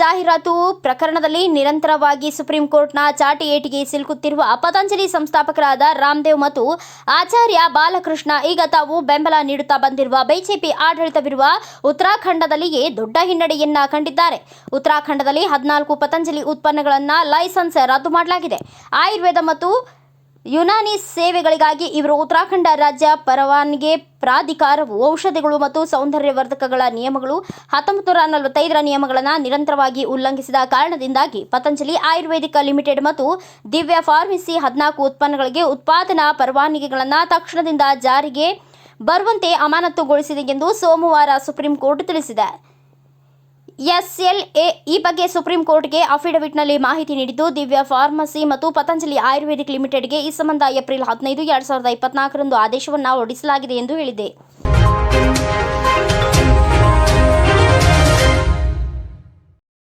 ಜಾಹೀರಾತು ಪ್ರಕರಣದಲ್ಲಿ ನಿರಂತರವಾಗಿ ಸುಪ್ರೀಂ ಕೋರ್ಟ್ನ ಚಾಟಿ ಏಟಿಗೆ ಸಿಲುಕುತ್ತಿರುವ ಪತಂಜಲಿ ಸಂಸ್ಥಾಪಕರಾದ ರಾಮದೇವ್ ಮತ್ತು ಆಚಾರ್ಯ ಬಾಲಕೃಷ್ಣ, ಈಗ ತಾವು ಬೆಂಬಲ ನೀಡುತ್ತಾ ಬಂದಿರುವ ಬಿಜೆಪಿ ಆಡಳಿತವಿರುವ ಉತ್ತರಾಖಂಡದಲ್ಲಿಯೇ ದೊಡ್ಡ ಹಿನ್ನಡೆಯನ್ನ ಕಂಡಿದ್ದಾರೆ. ಉತ್ತರಾಖಂಡದಲ್ಲಿ ಹದಿನಾಲ್ಕು ಪತಂಜಲಿ ಉತ್ಪನ್ನಗಳನ್ನು ಲೈಸೆನ್ಸ್ ರದ್ದು ಮಾಡಲಾಗಿದೆ. ಆಯುರ್ವೇದ ಮತ್ತು ಯುನಾನಿ ಸೇವೆಗಳಿಗಾಗಿ ಇವರು ಉತ್ತರಾಖಂಡ ರಾಜ್ಯ ಪರವಾನಿಗೆ ಪ್ರಾಧಿಕಾರವು ಔಷಧಿಗಳು ಮತ್ತು ಸೌಂದರ್ಯವರ್ಧಕಗಳ ನಿಯಮಗಳು, ಹತ್ತೊಂಬತ್ತು ನೂರ ನಲವತ್ತೈದರ ನಿಯಮಗಳನ್ನು ನಿರಂತರವಾಗಿ ಉಲ್ಲಂಘಿಸಿದ ಕಾರಣದಿಂದಾಗಿ ಪತಂಜಲಿ ಆಯುರ್ವೇದಿಕ ಲಿಮಿಟೆಡ್ ಮತ್ತು ದಿವ್ಯ ಫಾರ್ಮಸಿ ಹದಿನಾಲ್ಕು ಉತ್ಪನ್ನಗಳಿಗೆ ಉತ್ಪಾದನಾ ಪರವಾನಿಗೆಗಳನ್ನು ತಕ್ಷಣದಿಂದ ಜಾರಿಗೆ ಬರುವಂತೆ ಅಮಾನತುಗೊಳಿಸಿದೆ ಎಂದು ಸೋಮವಾರ ಸುಪ್ರೀಂ ಕೋರ್ಟ್ ತಿಳಿಸಿದೆ. ಎಸ್ಎಲ್ಎ ಈ ಬಗ್ಗೆ ಸುಪ್ರೀಂ ಕೋರ್ಟ್ಗೆ ಅಫಿಡವಿಟ್ನಲ್ಲಿ ಮಾಹಿತಿ ನೀಡಿದ್ದು, ದಿವ್ಯ ಫಾರ್ಮಸಿ ಮತ್ತು ಪತಂಜಲಿ ಆಯುರ್ವೇದಿಕ್ ಲಿಮಿಟೆಡ್ಗೆ ಈ ಸಂಬಂಧ ಏಪ್ರಿಲ್ ಹದಿನೈದು, ಎರಡು ಸಾವಿರದ ಇಪ್ಪತ್ನಾಲ್ಕರಂದು ಆದೇಶವನ್ನು ಹೊರಡಿಸಲಾಗಿದೆ ಎಂದು ಹೇಳಿದೆ.